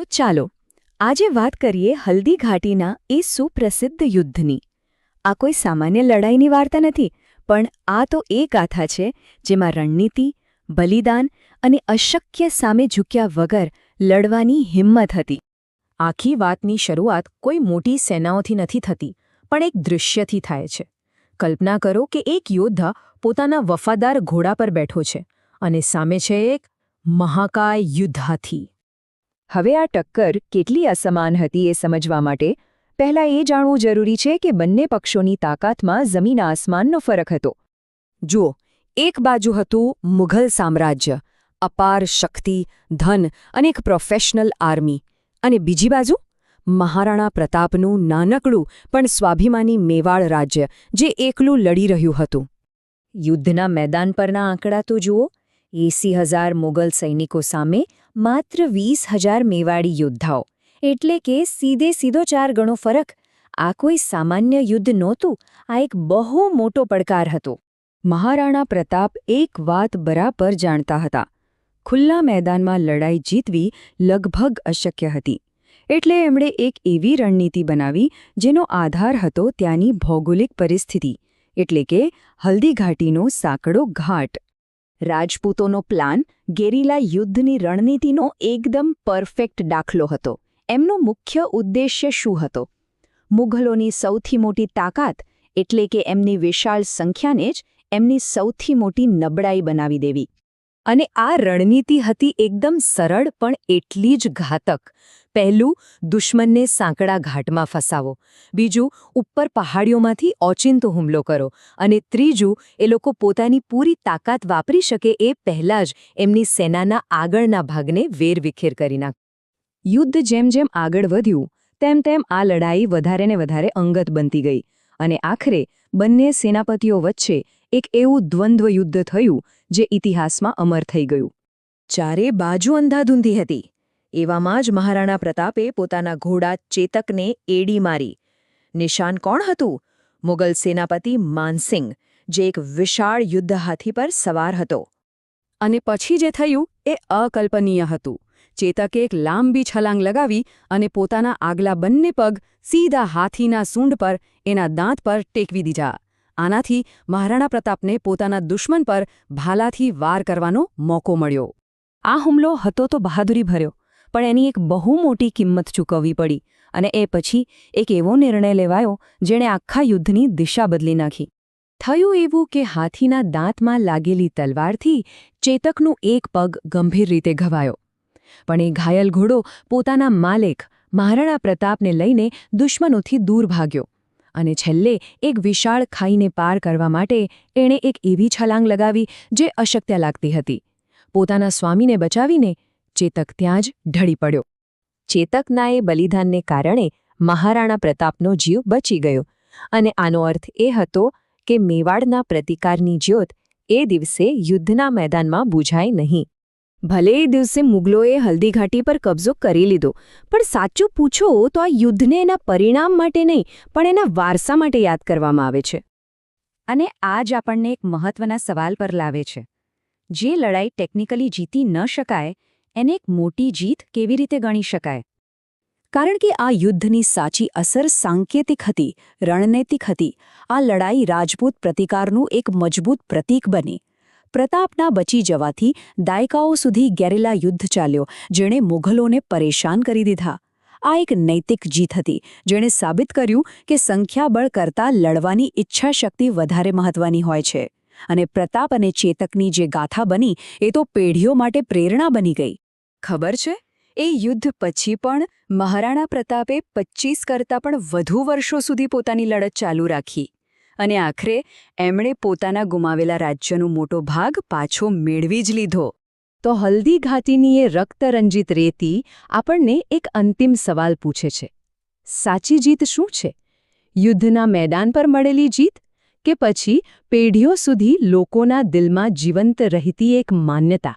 તો ચાલો, આજે વાત કરીએ હલ્દી ઘાટીના એ સુપ્રસિદ્ધ યુદ્ધની. આ કોઈ સામાન્ય લડાઈની વાર્તા નથી, પણ આ તો એ ગાથા છે જેમાં રણનીતિ, બલિદાન અને અશક્ય સામે ઝૂક્યા વગર લડવાની હિંમત હતી. આખી વાતની શરૂઆત કોઈ મોટી સેનાઓથી નથી થતી, પણ એક દૃશ્યથી થાય છે. કલ્પના કરો કે એક યોદ્ધા પોતાના વફાદાર ઘોડા પર બેઠો છે અને સામે છે એક મહાકાય યુદ્ધાથી. હવે આ ટક્કર કેટલી અસમાન હતી એ સમજવા માટે પહેલાં એ જાણવું જરૂરી છે કે બંને પક્ષોની તાકાતમાં જમીન આસમાનનો ફરક હતો. જુઓ, એક બાજુ હતું મુઘલ સામ્રાજ્ય, અપાર શક્તિ, ધન અને એક પ્રોફેશનલ આર્મી અને બીજી બાજુ, મહારાણા પ્રતાપનું નાનકડું પણ સ્વાભિમાની મેવાડ રાજ્ય, જે એકલું લડી રહ્યું હતું. યુદ્ધના મેદાન પરના આંકડા તો જુઓ, એસી હજાર મુગલ સૈનિકો સામે માત્ર વીસ હજાર મેવાડી યોદ્ધાઓ. એટલે કે સીધે સીધો ચાર ગણો ફરક. આ કોઈ સામાન્ય યુદ્ધ નહોતું. આ એક બહુ મોટો પડકાર હતો. મહારાણા પ્રતાપ એક વાત બરાબર જાણતા હતા. ખુલ્લા મેદાનમાં લડાઈ જીતવી લગભગ અશક્ય હતી. એટલે એમણે એક એવી રણનીતિ બનાવી, જેનો આધાર હતો ત્યાંની ભૌગોલિક પરિસ્થિતિ. એટલે કે હલ્દીઘાટીનો સાંકડો ઘાટ. રાજપૂતોનો પ્લાન ગેરીલા યુદ્ધની રણનીતિનો એકદમ પરફેક્ટ દાખલો હતો. એમનો મુખ્ય ઉદ્દેશ્ય શું હતો? મુઘલોની સૌથી મોટી તાકાત એટલે કે એમની વિશાળ સંખ્યાને જ એમની સૌથી મોટી નબળાઈ બનાવી દેવી. અને આ રણનીતિ હતી એકદમ સરળ પણ એટલી જ ઘાતક. પહેલું દુશ્મનને સાંકડા ઘાટમાં ફસાવો. બીજું, ઉપર પહાડીઓમાંથી ઓચિંતો હુમલો કરો. અને ત્રીજું, એ લોકો પોતાની પૂરી તાકાત વાપરી શકે એ પહેલાં જ એમની સેનાના આગળના ભાગને વેરવિખેર કરી નાખ. યુદ્ધ જેમ જેમ આગળ વધ્યું, તેમ તેમ આ લડાઈ વધારે ને વધારે અંગત બનતી ગઈ. અને આખરે, બંને સેનાપતિઓ વચ્ચે એક એવું દ્વંદ્વ યુદ્ધ થયું, જે ઇતિહાસમાં અમર થઈ ગયું. ચારે બાજુ અંધાધૂંધી હતી. એવામાં જ મહારાણા પ્રતાપે પોતાના ઘોડા ચેતકને એડી મારી. નિશાન કોણ હતું? મુગલ સેનાપતિ માનસિંગ જે એક વિશાળ યુદ્ધ હાથી પર સવાર હતો. અને પછી જે થયું એ અકલ્પનીય હતું. ચેતકે એક લાંબી છલાંગ લગાવી અને પોતાના આગલા બંને પગ સીધા હાથીના સૂંઢ પર એના દાંત પર ટેકવી દીધા. આનાથી મહારાણા પ્રતાપને પોતાના દુશ્મન પર ભાલાથી વાર કરવાનો મોકો મળ્યો. આ હુમલો હતો તો બહાદુરી ભર્યો પણ એની એક બહુ મોટી કિંમત ચૂકવવી પડી અને એ પછી એક એવો નિર્ણય લેવાયો જેણે આખા યુદ્ધની દિશા બદલી નાખી. થયું એવું કે હાથીના દાંતમાં લાગેલી તલવારથી ચેતકનું એક પગ ગંભીર રીતે ઘવાયો. પણ એ ઘાયલ ઘોડો પોતાના માલિક મહારાણા પ્રતાપને લઈને દુશ્મનોથી દૂર ભાગ્યો અને છેલ્લે એક વિશાળ ખાઈને પાર કરવા માટે એણે એક એવી છલાંગ લગાવી જે અશક્ય લાગતી હતી. પોતાના સ્વામીને બચાવીને ચેતક ત્યાં જ ઢળી પડ્યો. ચેતકના એ બલિદાનને કારણે મહારાણા પ્રતાપનો જીવ બચી ગયો અને આનો અર્થ એ હતો કે મેવાડના પ્રતિકારની જ્યોત એ દિવસે યુદ્ધના મેદાનમાં બુઝાય નહીં. ભલે એ દિવસે મુગલોએ હલ્દીઘાટી પર કબજો કરી લીધો, પણ સાચું પૂછો તો આ યુદ્ધને એના પરિણામ માટે નહીં, પણ એના વારસા માટે યાદ કરવામાં આવે છે. અને આ જ આપણને એક મહત્વના સવાલ પર લાવે છે. જે લડાઈ ટેકનિકલી જીતી ન શકાય એને એક મોટી જીત કેવી રીતે ગણી શકાય? કારણ કે આ યુદ્ધની સાચી અસર સાંકેતિક હતી, રણનૈતિક હતી. આ લડાઈ રાજપૂત પ્રતિકારનું એક મજબૂત પ્રતીક બની. પ્રતાપના બચી જવાથી દાયકાઓ સુધી ગેરેલા યુદ્ધ ચાલ્યો, જેણે મુઘલોને પરેશાન કરી દીધા. આ એક નૈતિક જીત હતી, જેણે સાબિત કર્યું કે સંખ્યાબળ કરતાં લડવાની ઈચ્છાશક્તિ વધારે મહત્વની હોય છે. અને પ્રતાપ અને ચેતકની જે ગાથા બની, એ તો પેઢીઓ માટે પ્રેરણા બની ગઈ. ખબર છે? એ યુદ્ધ પછી પણ મહારાણા પ્રતાપે પચ્ચીસ કરતાં પણ વધુ વર્ષો સુધી પોતાની લડત ચાલુ રાખી. અને આખરે એમણે પોતાના ગુમાવેલા રાજ્યનો મોટો ભાગ પાછો મેળવી જ લીધો. તો હલ્દી ઘાટીની એ રક્તરંજિત રેતી આપણને એક અંતિમ સવાલ પૂછે છે. સાચી જીત શું છે? યુદ્ધના મેદાન પર મળેલી જીત કે પછી પેઢીઓ સુધી લોકોના દિલમાં જીવંત રહેતી એક માન્યતા.